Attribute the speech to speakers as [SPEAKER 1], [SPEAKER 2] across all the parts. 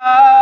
[SPEAKER 1] আল্লাহ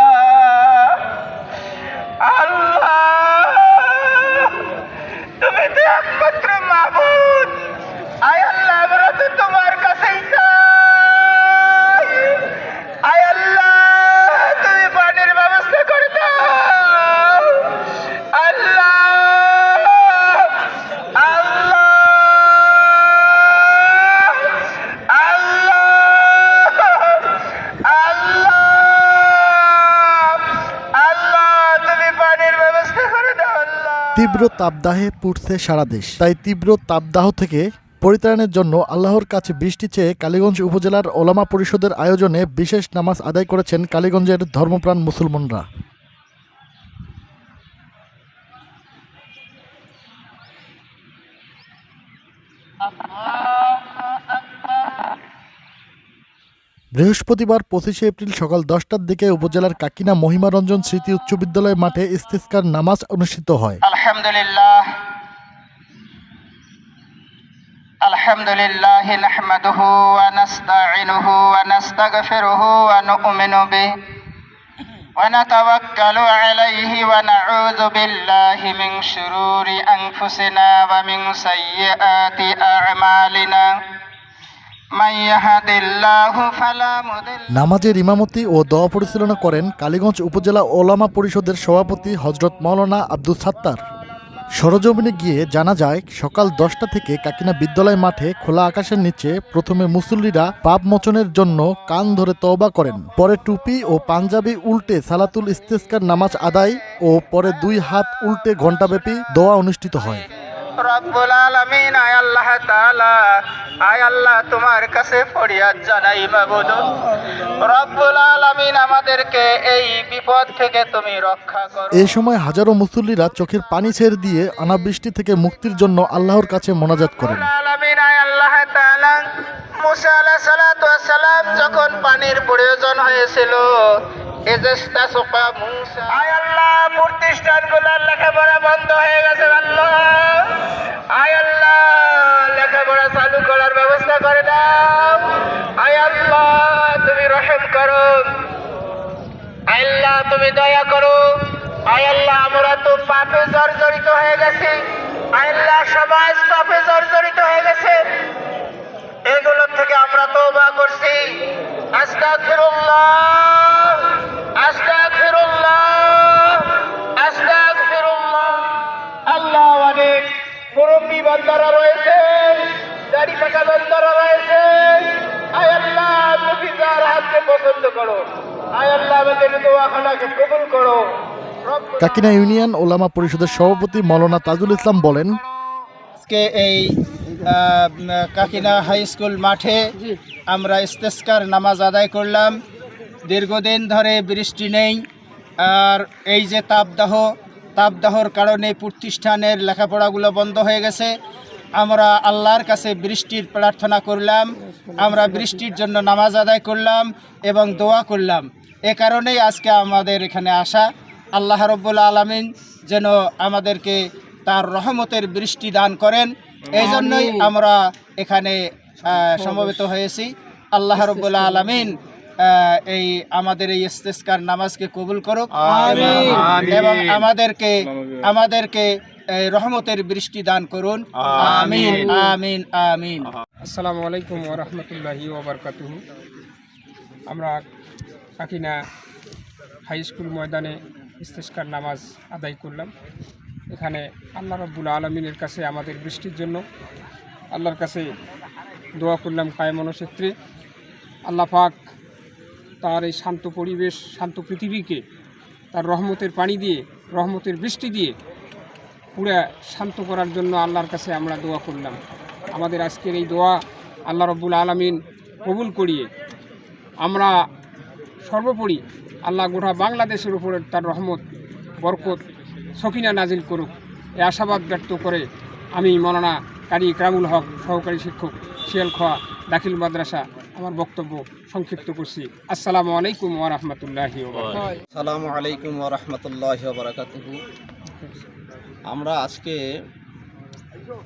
[SPEAKER 2] তীব্র তাপদাহে পুড়ছে সারা দেশ। তাই তীব্র তাপদাহ থেকে পরিত্রাণের জন্য আল্লাহর কাছে বৃষ্টি চেয়ে কালীগঞ্জ উপজেলার ওলামা পরিষদের আয়োজনে বিশেষ নামাজ আদায় করেছেন কালীগঞ্জের ধর্মপ্রাণ মুসলমানরা। বৃহস্পতিবার পঁচিশে এপ্রিল সকাল দশটার দিকে উপজেলার কাকিনা মহিমারঞ্জন স্মৃতি উচ্চ বিদ্যালয় মাঠে ইস্তিস্কার নামাজ অনুষ্ঠিত হয়
[SPEAKER 1] الحمد لله الحمد لله نحمده ونستعينه ونستغفره ونؤمن به ونتوكل عليه ونعوذ بالله من شرور أنفسنا ومن سيئات أعمالنا
[SPEAKER 2] নামাজের ইমামতি ও দোয়া পরিচালনা করেন কালীগঞ্জ উপজেলা ওলামা পরিষদের সভাপতি হজরত মাওলানা আব্দুল সাত্তার। সরজমিনে গিয়ে জানা যায়, সকাল দশটা থেকে কাকিনা বিদ্যালয় মাঠে খোলা আকাশের নিচে প্রথমে মুসল্লিরা পাপ মোচনের জন্য কান ধরে তওবা করেন, পরে টুপি ও পাঞ্জাবি উল্টে সালাতুল ইস্তেস্কার নামাজ আদায় ও পরে দুই হাত উল্টে ঘণ্টাব্যাপী দোয়া অনুষ্ঠিত হয়।
[SPEAKER 1] রব্বুল আলামিন আয় আল্লাহ তাআলা আয় আল্লাহ তোমার কাছে ফরিয়াদ জানাই মাবুদ রব্বুল আলামিন আমাদেরকে এই বিপদ থেকে তুমি রক্ষা করো।
[SPEAKER 2] এ সময় হাজারো মুসল্লিরা চোখের পানি ছেড়ে দিয়ে অনাবৃষ্টি থেকে মুক্তির জন্য আল্লাহর কাছে মোনাজাত করেন।
[SPEAKER 1] রব্বুল আলামিন আয় আল্লাহ তাআলা মুসা আলাইহিস সালাতু ওয়াস সালাম যখন পানির প্রয়োজন হয়েছিল ইজস্তাসকা মুসা। আয় আল্লাহ প্রতিষ্ঠানগুলোর লেখাপড়া বন্ধ হয়ে গেছে আল্লাহ আয় আল্লাহ লেখাপড়া চালু করার ব্যবস্থা করে দাও আয় আল্লাহ তুমি রহম করো আল্লাহ তুমি দয়া করো। আল্লাহ, আমরা তো পাপে জর্জরিত হয়ে গেছি। আল্লাহ সমাজ পাপে জর্জরিত হয়ে গেছে। এগুলোর থেকে আমরা তওবা করছি। আস্তাগফিরুল্লাহ আস্তাগফিরুল্লাহ আস্তাগফিরুল্লাহ। আল্লাহ অনেক মুরব্বী বান্দারা রয়েছে দাড়ি পাকা বান্দারা রয়েছে। আয় আল্লাহ। তুমি যার হাতকে পছন্দ করো আয় আল্লাহ আমাদের দোয়াখানাকে কবুল করো।
[SPEAKER 2] কাকিনা ইউনিয়ন ওলামা পরিষদের সভাপতি মৌলানা তাজুল ইসলাম বলেন
[SPEAKER 3] আজকে এই কাকিনা হাই স্কুল মাঠে আমরা ইস্তেস্কার নামাজ আদায় করলাম। দীর্ঘদিন ধরে বৃষ্টি নেই আর এই যে তাপদাহ তাপদাহর কারণে প্রতিষ্ঠানের লেখাপড়াগুলো বন্ধ হয়ে গেছে। আমরা আল্লাহর কাছে বৃষ্টির প্রার্থনা করলাম আমরা বৃষ্টির জন্য নামাজ আদায় করলাম এবং দোয়া করলাম। এ কারণেই আজকে আমাদের এখানে আসা। আল্লাহ রব্বুল আলমিন যেন আমাদেরকে তার রহমতের বৃষ্টি দান করেন। এই জন্যই আমরা এখানে সমবেত হয়েছি। আল্লাহ রব্বুল আলমিন এই আমাদের এই ইস্তেস্কার নামাজকে কবুল করুক। এবং- আমাদেরকে আমাদেরকে রহমতের বৃষ্টি দান করুন। আমিন। আমিন আমিন
[SPEAKER 4] আসসালামু আলাইকুম ওরহমতুল্লাহি ওবরকাতুহ আমরা কাকিনা হাই স্কুল ময়দানে ইস্তেস্কার নামাজ আদায় করলাম। এখানে আল্লাহ রব্বুল আলমিনের কাছে আমাদের বৃষ্টির জন্য আল্লাহর কাছে দোয়া করলাম কায়মনক্ষেত্রে আল্লাহ পাক তার এই শান্ত পরিবেশ শান্ত পৃথিবীকে তার রহমতের পানি দিয়ে রহমতের বৃষ্টি দিয়ে পুরা শান্ত করার জন্য আল্লাহর কাছে আমরা দোয়া করলাম। আমাদের আজকের এই দোয়া আল্লাহ রব্বুল আলমিন কবুল করিয়ে আমরা সর্বোপরি আল্লাহ গোটা বাংলাদেশের উপরে তার রহমত, বরকত, সকিনা নাজিল করুক। এ আশাবাদ ব্যক্ত করে আমি মৌলানা কারি ইকরামুল হক, সহকারী শিক্ষক শিয়ালখোয়া দাখিল মাদ্রাসা, আমার বক্তব্য সংক্ষিপ্ত করছি। আসসালামু আলাইকুম ওরহমতুল্লাহি
[SPEAKER 3] সালামু আলাইকুম ওরহমতুল্লাহ বারাকাতুহু। আমরা আজকে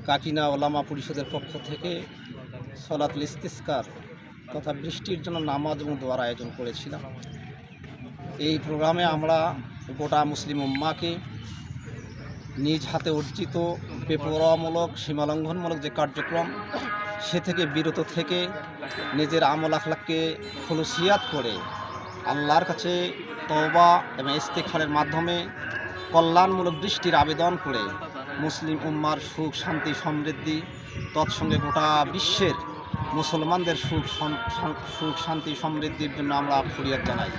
[SPEAKER 3] কাকিনা ওলামা পরিষদের পক্ষ থেকে সলাতুল ইস্তিস্কার তথা বৃষ্টির জন্য নামাজ এবং দোয়ার আয়োজন করেছিলাম।
[SPEAKER 5] এই প্রোগ্রামে আমরা গোটা মুসলিম উম্মাকে নিজ হাতে অর্জিত বেপরোয়ামূলক, সীমালঙ্ঘনমূলক যে কার্যক্রম, সে থেকে বিরত থেকে নিজের আমল আখলাককে খুলুসিয়াত করে আল্লাহর কাছে তওবা এবং ইস্তেকফারের মাধ্যমে কল্যাণমূলক দৃষ্টির আবেদন করে মুসলিম উম্মার সুখ, শান্তি, সমৃদ্ধি, তৎসঙ্গে গোটা বিশ্বের মুসলমানদের সুখ সুখ, শান্তি, সমৃদ্ধির জন্য আমরা ফরিয়াদ জানাই।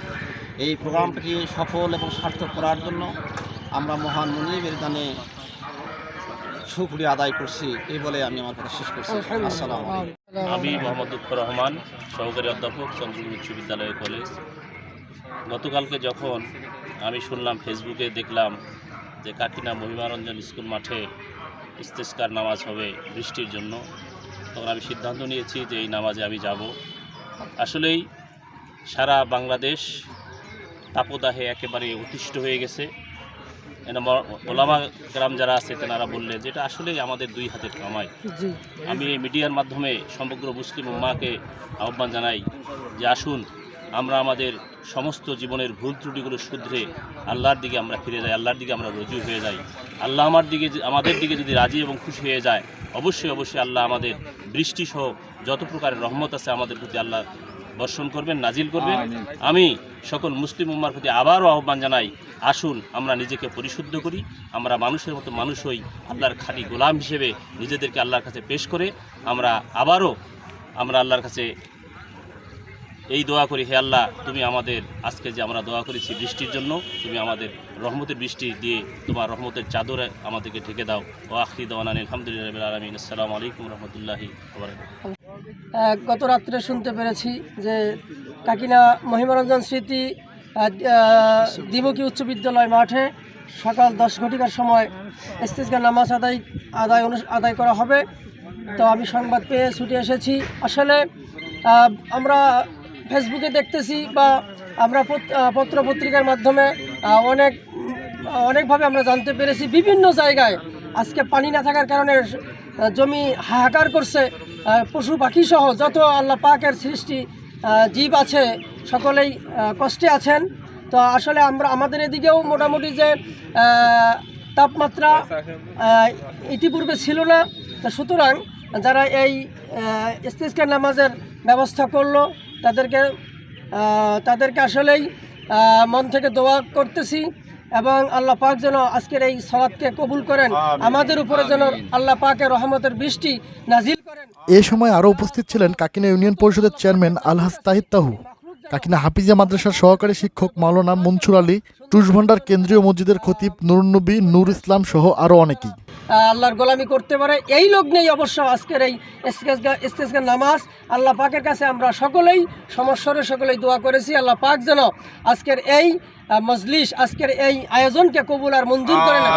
[SPEAKER 5] এই প্রোগ্রামটিকে সফল এবং সার্থক করার জন্য আমরা মহান মনিবের দানে সুক্রিয়া আদায় করছি। এই বলে আমি আমার কথা শেষ করছি। আসসালামু
[SPEAKER 6] আমি মোহাম্মদ রহমান, সহকারী অধ্যাপক চন্দ্রপুর উচ্চ বিদ্যালয় কলেজ। গতকালকে যখন আমি শুনলাম ফেসবুকে দেখলাম যে কাকিনা মহিমারঞ্জন স্কুল মাঠে ইস্তেস্কার নামাজ হবে বৃষ্টির জন্য তখন আমি সিদ্ধান্ত নিয়েছি যে এই নামাজে আমি যাব। আসলেই সারা বাংলাদেশ তাপদাহে একেবারে অতিষ্ঠ হয়ে গেছে। ওলামা গ্রাম যারা আছে তেনারা বললে যেটা আসলেই আমাদের দুই হাতের কামাই। আমি এই মিডিয়ার মাধ্যমে সমগ্র মুসলিম উম্মাকে আহ্বান জানাই যে আসুন আমরা আমাদের সমস্ত জীবনের ভুল ত্রুটিগুলো শুধরে আল্লাহর দিকে আমরা ফিরে যাই আল্লাহর দিকে আমরা রজু হয়ে যাই। আল্লাহ আমার দিকে আমাদের দিকে যদি রাজি এবং খুশি হয়ে যায় অবশ্যই অবশ্যই আল্লাহ আমাদের বৃষ্টি সহ যত প্রকারের রহমত আছে আমাদের প্রতি আল্লাহ বর্ষণ করবেন নাজিল করবেন। আমি সকল মুসলিম উম্মার প্রতি আবারও আহ্বান জানাই আসুন আমরা নিজেকে পরিশুদ্ধ করি আমরা মানুষের মতো মানুষ হই আল্লাহর খাঁটি গোলাম হিসেবে নিজেদেরকে আল্লাহর কাছে পেশ করে আমরা আবারও আমরা আল্লাহর কাছে এই দোয়া করি, হে আল্লাহ, তুমি আমাদের আজকে যে আমরা দোয়া করেছি বৃষ্টির জন্য, তুমি আমাদের রহমতের বৃষ্টি দিয়ে তোমার রহমতের চাদরে আমাদেরকে ঢেকে দাও। ও আখরি দেওয়ান আলহামদুলিল্লাহ আলমিন। আসসালামু আলাইকুম রহমতুল্লাহি
[SPEAKER 7] গত রাত্রে শুনতে পেরেছি যে কাকিনা মহিমারঞ্জন স্মৃতি দ্বিমুখী উচ্চ বিদ্যালয় মাঠে সকাল দশ ঘটিকার সময় ইস্তিসগা নামাজ আদায় আদায় আদায় করা হবে। তো আমি সংবাদ পেয়ে ছুটে এসেছি। আসলে আমরা ফেসবুকে দেখতেছি বা আমরা পত্র পত্রিকার মাধ্যমে অনেক, অনেকভাবে আমরা জানতে পেরেছি। বিভিন্ন জায়গায় আজকে পানি না থাকার কারণে জমি হাহাকার করছে পশু পাখি সহ যত আল্লাহ পাকের সৃষ্টি জীব আছে, সকলেই কষ্টে আছেন। তো আসলে আমরা, আমাদের এদিকেও মোটামুটি যে তাপমাত্রা ইতিপূর্বে ছিল না। সুতরাং যারা এই ইস্তিস্কার নামাজের ব্যবস্থা করল তাদেরকে আহ, তাদেরকে আসলেই আহ, মন থেকে দোয়া করতেছি এবং আল্লাহ পাক যেন আজকের এই সলাদকে কবুল করেন। আমাদের উপরে যেন আল্লাহ পাকের রহমতের বৃষ্টি নাজিল করেন।
[SPEAKER 2] এ সময় আরও উপস্থিত ছিলেন কাকিনা ইউনিয়ন পরিষদের চেয়ারম্যান আলহাজ তাহিদ তাহু। কাকিনা হাফিজিয়া মাদ্রাসার সহকারী শিক্ষক মাওলানা মনসুর আলী টুসভান্ডার কেন্দ্রীয় মসজিদের খতিব নুরনবী নূর ইসলাম সহ আরও অনেকেই।
[SPEAKER 7] আল্লাহর গোলামি করতে পারে, এই লোক নেই অবশ্য আজকের এই ইস্তেসগার নামাজ। আল্লাহ পাকের কাছে আমরা সকলেই, সমস্বরে সকলেই দোয়া করেছি, আল্লাহ পাক যেন আজকের এই মজলিস, আজকের এই আয়োজনকে কবুল আর মঞ্জুর করে নেন